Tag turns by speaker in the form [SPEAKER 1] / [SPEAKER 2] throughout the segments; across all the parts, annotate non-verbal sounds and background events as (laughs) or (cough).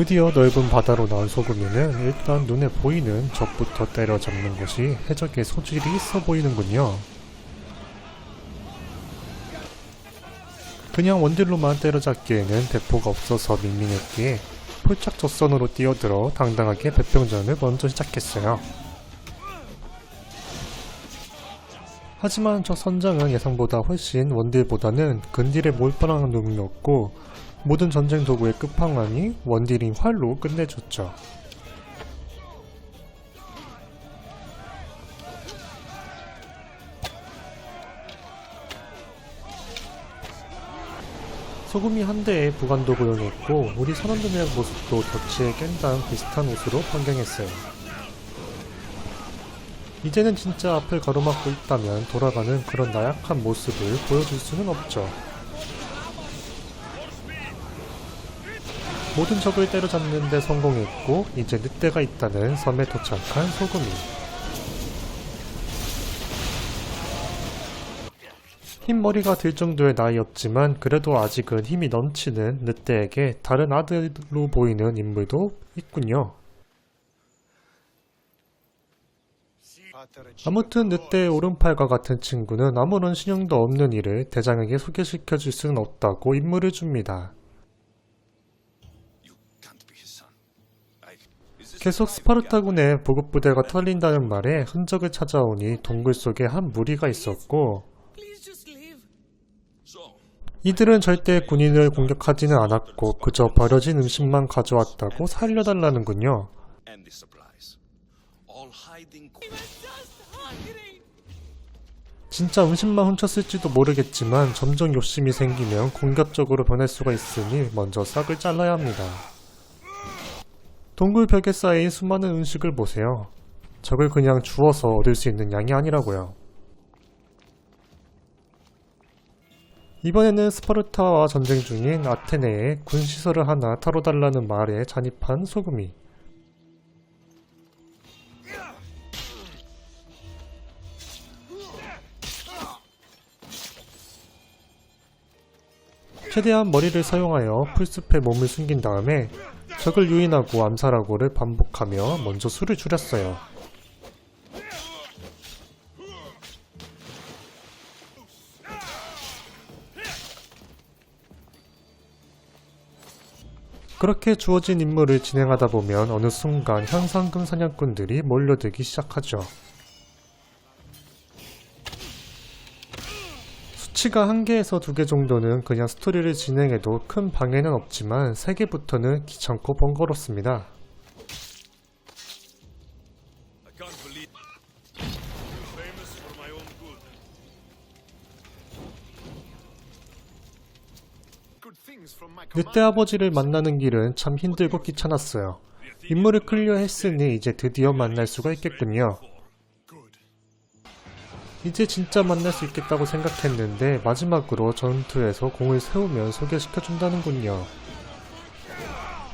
[SPEAKER 1] 드디어 넓은 바다로 나온 소금이는 일단 눈에 보이는 적부터 때려잡는 것이 해적의 소질이 있어 보이는군요. 그냥 원딜로만 때려잡기에는 대포가 없어서 밍밍했기에 폴짝 적선으로 뛰어들어 당당하게 배병전을 먼저 시작했어요. 하지만 저 선장은 예상보다 훨씬 원딜보다는 근딜에 몰빵한 놈이었고 모든 전쟁 도구의 끝판왕이 원딜인 활로 끝내줬죠. 소금이 한 대에 부관도 고용했고 우리 선원들의 모습도 덫에 깬다는 비슷한 옷으로 변경했어요. 이제는 진짜 앞을 가로막고 있다면 돌아가는 그런 나약한 모습을 보여줄 수는 없죠. 모든 적을 때려잡는 데 성공했고 이제 늑대가 있다는 섬에 도착한 소금이 흰머리가 들 정도의 나이였지만 그래도 아직은 힘이 넘치는 늑대에게 다른 아들로 보이는 인물도 있군요. 아무튼 늑대의 오른팔과 같은 친구는 아무런 신용도 없는 이를 대장에게 소개시켜 줄 수는 없다고 임무를 줍니다. 계속 스파르타군의 보급부대가 털린다는 말에 흔적을 찾아오니 동굴 속에 한 무리가 있었고. 이들은 절대 군인을 공격하지는 않았고 그저 버려진 음식만 가져왔다고 살려달라는군요. 진짜 음식만 훔쳤을지도 모르겠지만 점점 욕심이 생기면 공격적으로 변할 수가 있으니 먼저 싹을 잘라야 합니다. 동굴 벽에 쌓인 수많은 음식을 보세요. 적을 그냥 주워서 얻을 수 있는 양이 아니라고요. 이번에는 스파르타와 전쟁 중인 아테네에 군시설을 하나 타러 달라는 말에 잔입한 소금이 최대한 머리를 사용하여 풀숲에 몸을 숨긴 다음에 적을 유인하고 암살하고를 반복하며 먼저 수를 줄였어요. 그렇게 주어진 임무를 진행하다 보면 어느 순간 현상금 사냥꾼들이 몰려들기 시작하죠. 수치가 한 개에서 두 개 정도는 그냥 스토리를 진행해도 큰 방해는 없지만 세 개부터는 귀찮고 번거롭습니다. 늑대 아버지를 만나는 길은 참 힘들고 귀찮았어요. 임무를 클리어했으니 이제 드디어 만날 수가 있겠군요. 이제 진짜 만날 수 있겠다고 생각했는데 마지막으로 전투에서 공을 세우면 소개시켜준다는군요.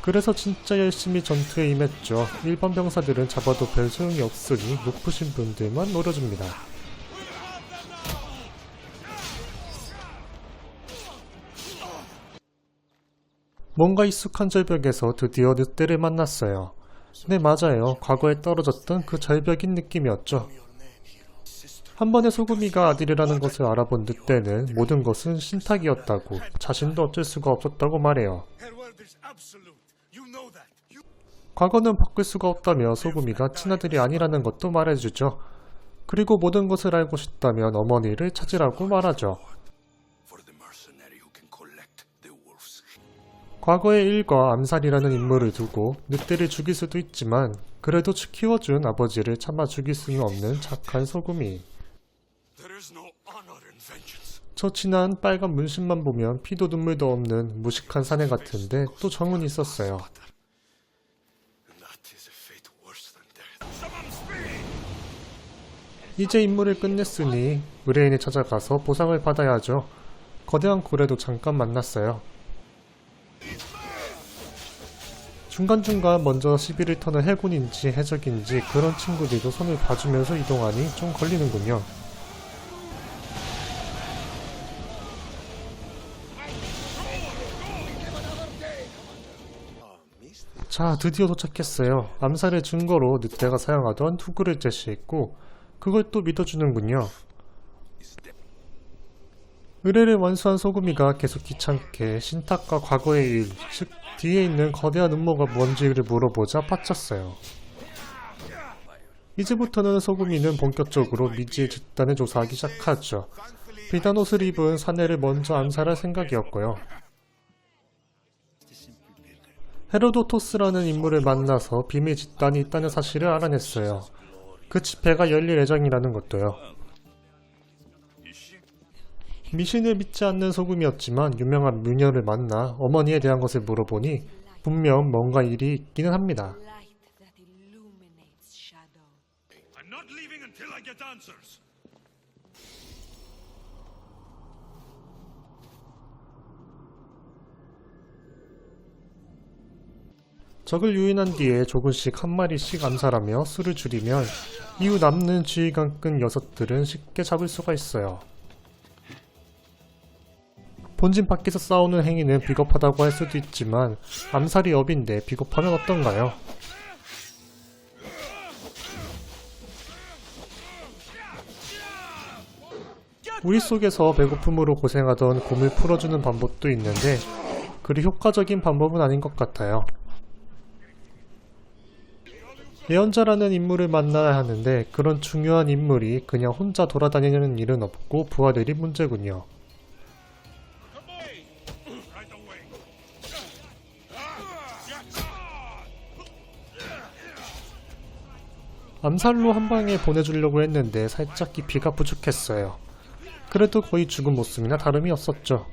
[SPEAKER 1] 그래서 진짜 열심히 전투에 임했죠. 일반 병사들은 잡아도 별 소용이 없으니 높으신 분들만 노려줍니다. 뭔가 익숙한 절벽에서 드디어 늑대를 만났어요. 네, 맞아요. 과거에 떨어졌던 그 절벽인 느낌이었죠. 한 번에 소금이가 아들이라는 것을 알아본 늑대는 모든 것은 신탁이었다고 자신도 어쩔 수가 없었다고 말해요. 과거는 바꿀 수가 없다며 소금이가 친아들이 아니라는 것도 말해주죠. 그리고 모든 것을 알고 싶다면 어머니를 찾으라고 말하죠. 과거의 일과 암살이라는 인물을 두고 늑대를 죽일 수도 있지만 그래도 키워준 아버지를 차마 죽일 수는 없는 착한 소금이. 진한 빨간 문신만 보면 피도 눈물도 없는 무식한 사내 같은데 또 정은 있었어요. 이제 임무를 끝냈으니 의뢰인이 찾아가서 보상을 받아야 하죠. 거대한 고래도 잠깐 만났어요. 중간중간 먼저 시비를 터는 해군인지 해적인지 그런 친구들도 손을 봐주면서 이동하니 좀 걸리는군요. 자, 드디어 도착했어요. 암살의 증거로 늑대가 사용하던 투구를 제시했고 그걸 또 믿어주는군요. 의뢰를 완수한 소금이가 계속 귀찮게 신탁과 과거의 일, 즉 뒤에 있는 거대한 음모가 뭔지를 물어보자 빠졌어요. 이제부터는 소금이는 본격적으로 미지의 집단을 조사하기 시작하죠. 비단 옷을 입은 사내를 먼저 암살할 생각이었고요. 헤로도토스라는 인물을 만나서 비밀 집단이 있다는 사실을 알아냈어요. 그 집회가 열릴 예정이라는 것도요. 미신을 믿지 않는 소금이었지만 유명한 미녀를 만나 어머니에 대한 것을 물어보니 분명 뭔가 일이 있기는 합니다. 적을 유인한 뒤에 조금씩 한 마리씩 암살하며 수를 줄이면 이후 남는 지휘관 끈 녀석들은 쉽게 잡을 수가 있어요. 본진 밖에서 싸우는 행위는 비겁하다고 할 수도 있지만 암살이 업인데 비겁하면 어떤가요? 우리 속에서 배고픔으로 고생하던 곰을 풀어주는 방법도 있는데 그리 효과적인 방법은 아닌 것 같아요. 예언자라는 인물을 만나야 하는데 그런 중요한 인물이 그냥 혼자 돌아다니는 일은 없고 부하들이 문제군요. 암살로 한 방에 보내주려고 했는데 살짝 깊이가 부족했어요. 그래도 거의 죽은 모습이나 다름이 없었죠.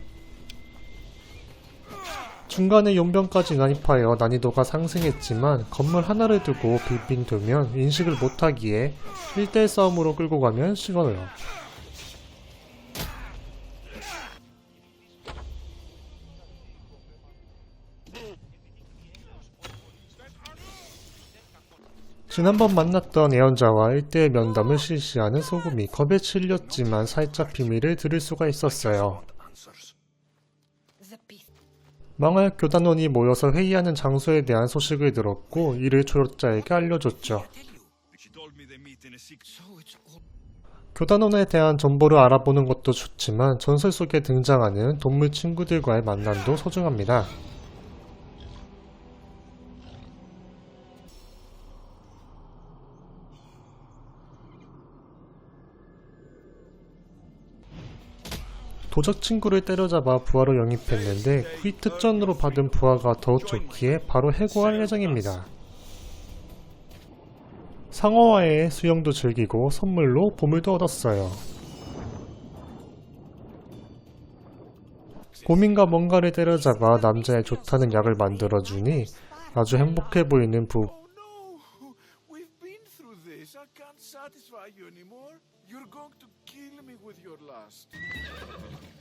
[SPEAKER 1] 중간에 용병까지 난입하여 난이도가 상승했지만 건물 하나를 두고 빙빙 돌면 인식을 못하기에 1대1 싸움으로 끌고 가면 식어요. 지난번 만났던 애언자와 1대1 면담을 실시하는 소금이 겁에 질렸지만 살짝 비밀을 들을 수가 있었어요. 망할 교단원이 모여서 회의하는 장소에 대한 소식을 들었고 이를 조력자에게 알려줬죠. 교단원에 대한 정보를 알아보는 것도 좋지만 전설 속에 등장하는 동물 친구들과의 만남도 소중합니다. 도적 친구를 때려잡아 부하로 영입했는데 쿠이 특전으로 받은 부하가 더욱 좋기에 바로 해고할 예정입니다. 상어와의 수영도 즐기고 선물로 보물도 얻었어요. 고민과 뭔가를 때려잡아 남자의 좋다는 약을 만들어주니 아주 행복해 보이는 부.
[SPEAKER 2] This. I can't satisfy you anymore. You're going to kill me with your lust. (laughs)